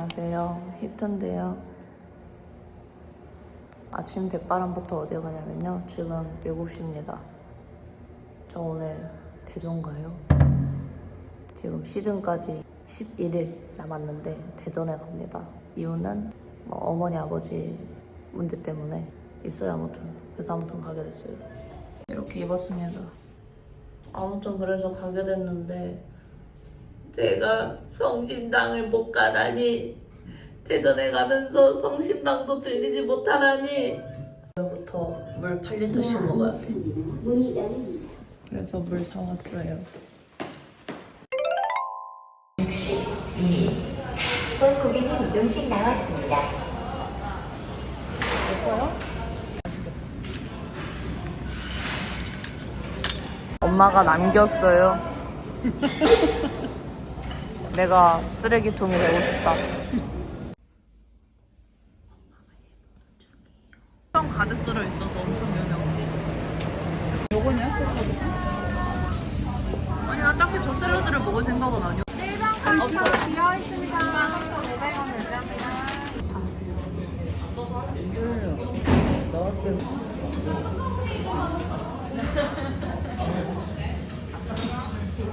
안녕하세요. 히트인데요. 아침 대바람부터 어디 가냐면요. 지금 7시입니다. 저 오늘 대전 가요. 지금 시즌까지 11일 남았는데 대전에 갑니다. 이유는 뭐 어머니 아버지 문제 때문에 있어요 아무튼. 그래서 아무튼 가게 됐어요. 이렇게 입었습니다. 아무튼 그래서 가게 됐는데 제가 성심당을 못 가다니 대전에 가면서 성심당도 들리지 못하다니 오늘부터 물 8리터씩 먹어야 돼 문이 열립니다. 그래서 물 사왔어요 62. 본 고객님 음식 나왔습니다. 엄마가 남겼어요 내가 쓰레기통이 되고 싶다 엄청 가득 들어 있어서 엄청 유명해 요거는. 아니 난 딱히 저 샐러드를 먹을 생각은 아니야. 비어 있습니다.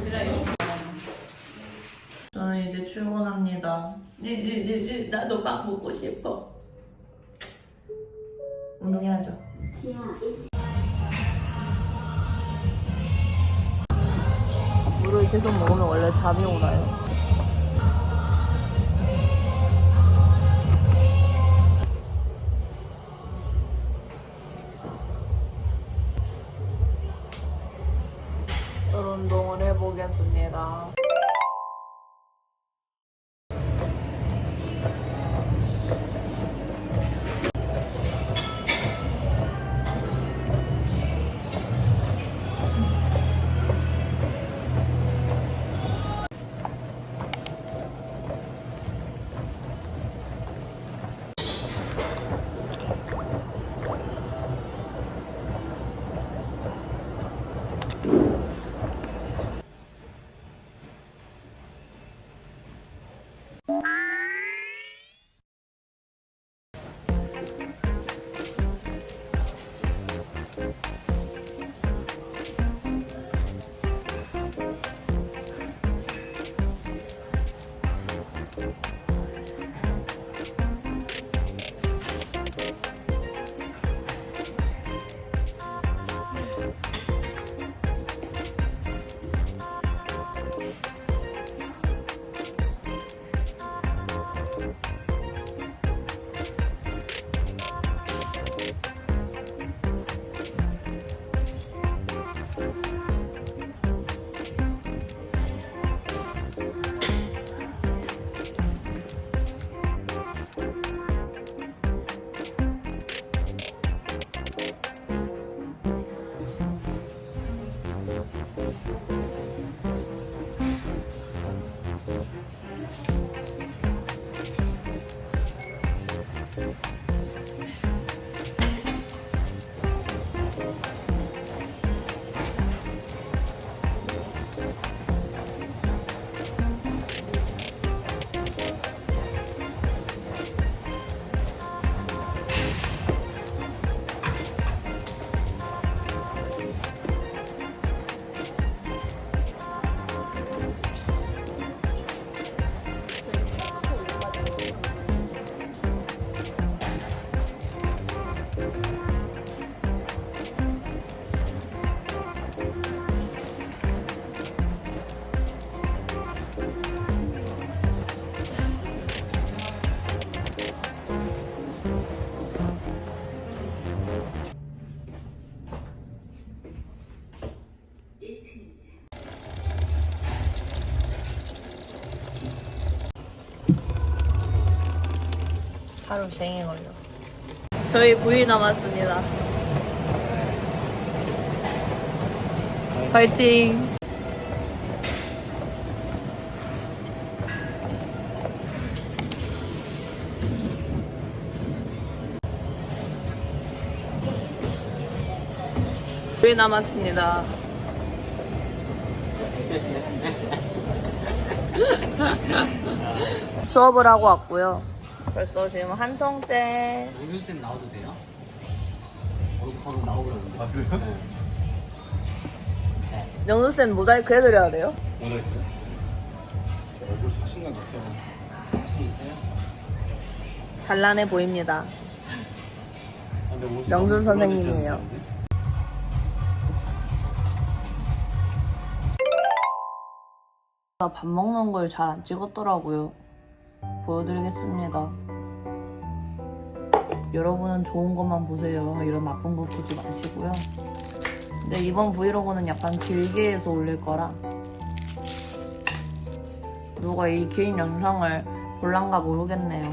이제 출근합니다. 나도 빵 먹고 싶어. 운동해야죠. 물을 계속 먹으면 원래 잠이 오나요? 하루 종일 걸려. 저희 9일 남았습니다. 파이팅! 왜 남았습니다. 수업을 하고 왔고요. 벌써 지금 한 통째. 오늘땐 나와도 돼요? 바로 바로 나오라는데. 아 그래요? 네. 영수쌤 모자이크 해드려야 돼요? 오늘 얼굴 자신감 있죠. 있어요? 잘난해 보입니다. 아, 근데 옷이 명준 너무 선생님이에요. 밥 먹는 걸 잘 안 찍었더라고요. 보여드리겠습니다. 여러분은 좋은 것만 보세요. 이런 나쁜 거 보지 마시고요. 근데 이번 브이로그는 약간 길게 해서 올릴 거라 누가 이긴 영상을 볼란가 모르겠네요.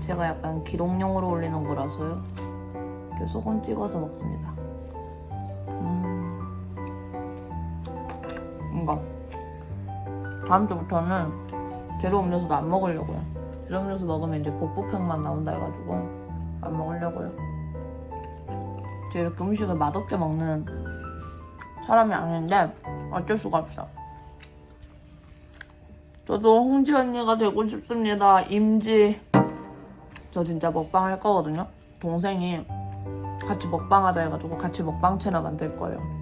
제가 약간 기록용으로 올리는 거라서요. 이렇게 소금 찍어서 먹습니다. 음, 이거. 다음 주부터는 제로 음료수도 안 먹으려고요. 제로 음료수 먹으면 이제 복부팩만 나온다 해가지고 안 먹으려고요. 제가 이렇게 음식을 맛없게 먹는 사람이 아닌데 어쩔 수가 없어. 저도 홍지 언니가 되고 싶습니다. 임지. 저 진짜 먹방 할 거거든요. 동생이 같이 먹방 하자 해가지고 같이 먹방 채널 만들 거예요.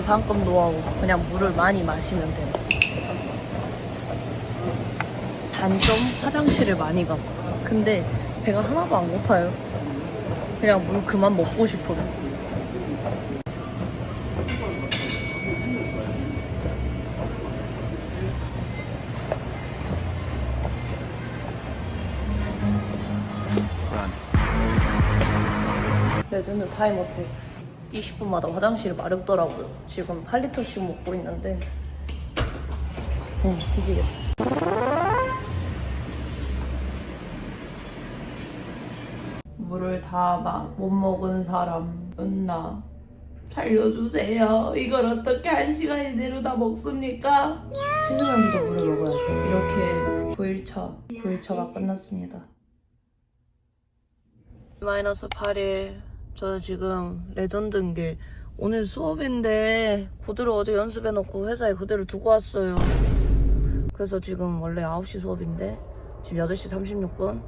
다이어트 상금 노하우 그냥 물을 많이 마시면 돼요. 단점 화장실을 많이 가 근데 배가 하나도 안 고파요. 그냥 물 그만 먹고 싶어요. 레전드 타임 어택 20분마다 화장실이 마렵더라고요. 지금 8리터씩 먹고 있는데 네, 뒤지겠어. 물을 다못 먹은 사람 은나 살려주세요. 이걸 어떻게 한 시간 이 내로 다 먹습니까? 씻으면서도 물을 먹어야죠. 이렇게 9일차, 9일차가 끝났습니다. 마이너스 8일. 저 지금 레전드인 게 오늘 수업인데 구두를 어제 연습해놓고 회사에 그대로 두고 왔어요. 그래서 지금 원래 9시 수업인데 지금 8시 36분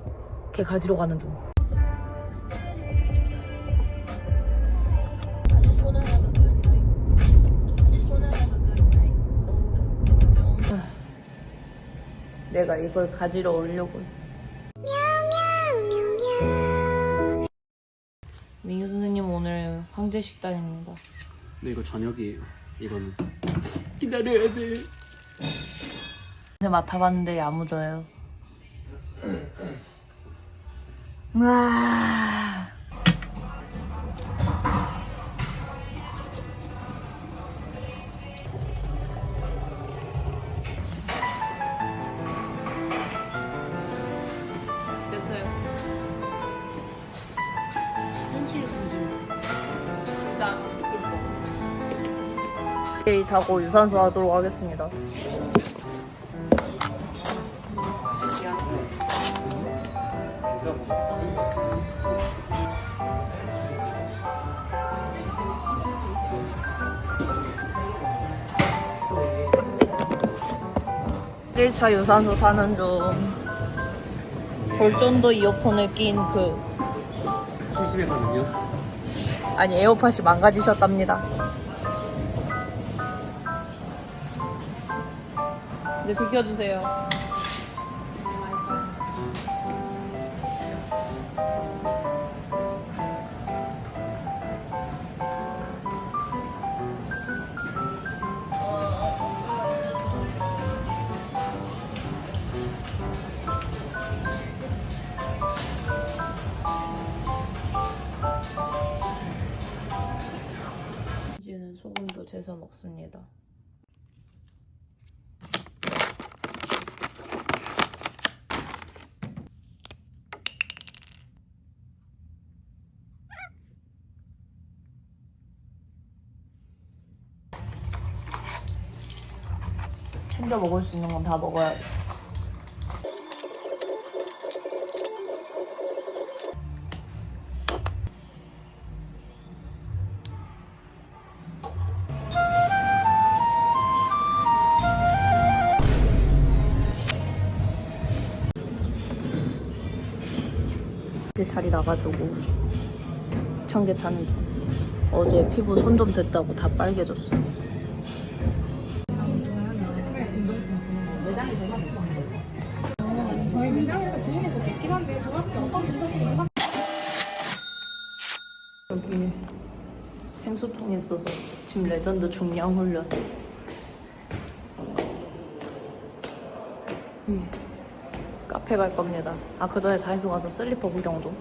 걔 가지러 가는 중. 내가 이걸 가지러 오려고. 황제 식단입니다. 근데 이거 저녁이에요. 이거는 기다려야 돼. 이제 맡아봤는데 야무져요. 와. 데이트하고 유산소 하도록 하겠습니다. 1차 유산소 타는 중 골전도 이어폰을 낀 그 심심해서는요? 아니 에어팟이 망가지셨답니다 이제 비켜주세요 이제는 소금도 재서 먹습니다. 챙겨 먹을 수 있는 건 다 먹어야 돼. 내 자리 나가지고 청계 타는 중. 어제 피부 손 좀 댔다고 다 빨개졌어. 생수통에 있어서 지금 레전드 중량 훈련. 음, 카페 갈 겁니다. 아, 그 전에 다이소 가서 슬리퍼 구경 좀.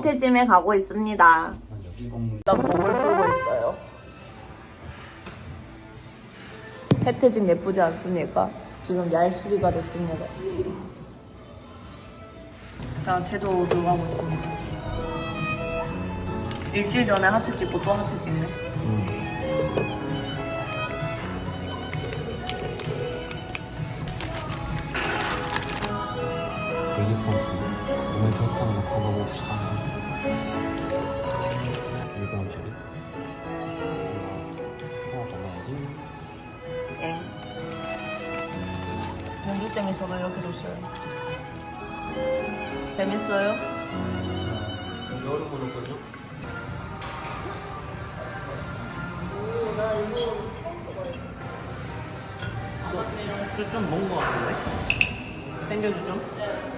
태짐에 가고 있습니다. 나 몸을 풀고 있어요. 혜태짐 예쁘지 않습니까? 지금 얄씨가 됐습니다. 자, 제도 들어가고 있습니다. 일주일 전에 하체 찍고 또 하체 찍네. 선수 오늘 좋다는 거 받아봅시다. 일본 소리. 하나 더 넣어야지. 엥. 연기쌤이 저를 이렇게 줬어요. 재밌어요? 여름 거였거든요. 나 이거 처음 써봐요. 좀먼 거 같은데? 당겨주죠.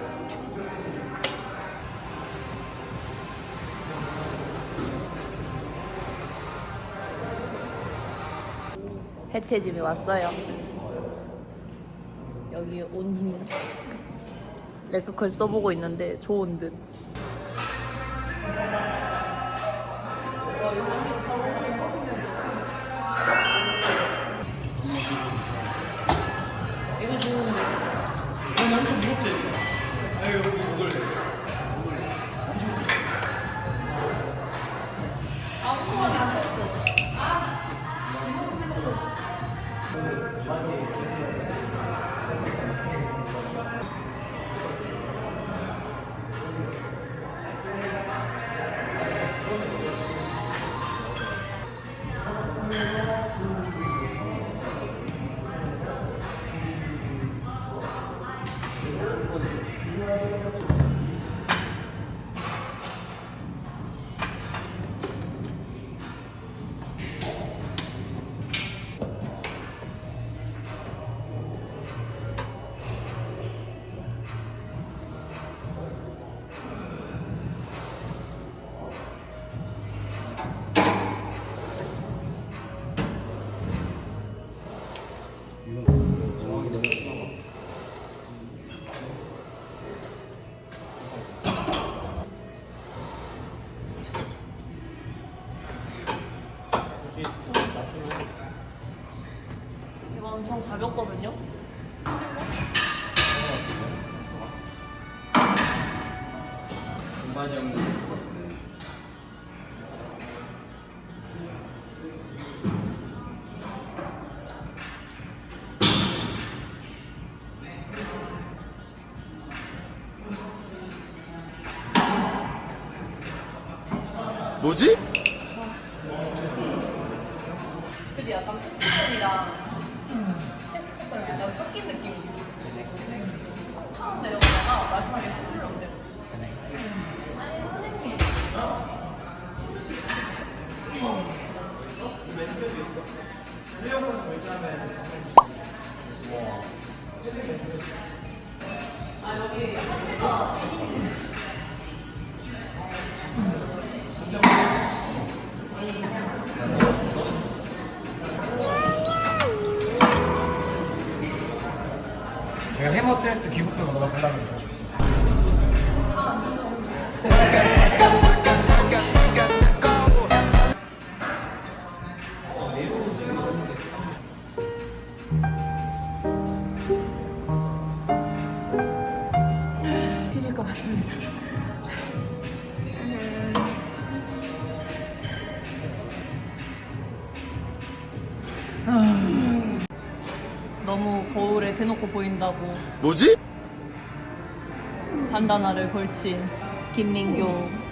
혜태집에 왔어요. 여기 온 레크컬 써보고 있는데 좋은 듯. 뭐지? 그지 약간 팬처럼이랑 헬스처럼 약간 섞인 느낌. 처음 내려오다가 마지막에 스트레스 기부표가 너가 달라는 거줄 뭐지? 반다나를 걸친 김민교.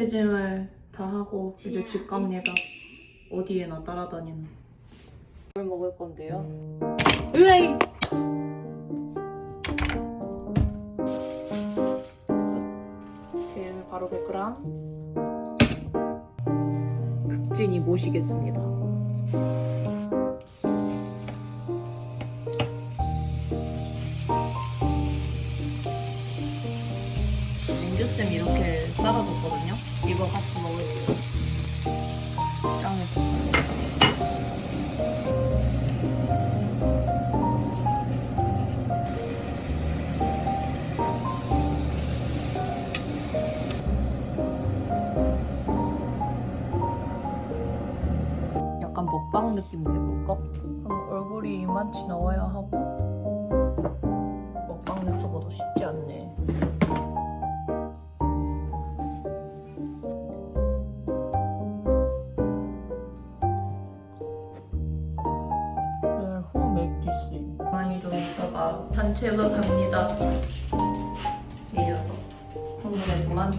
체짐을 다 하고 이제 집 갑니다. 어디에 나 따라다니는. 뭘 먹을 건데요? 으이! 계란을 바로 100g. 극진히 모시겠습니다. 민규쌤 이렇게 썰어줬거든요. 이거 같이 먹을게요. 짱에 약간 먹방 느낌 내볼까? 그럼 얼굴이 이만치 나와야 하고 있어가 산책을 갑니다. 이 녀석 궁금했구만.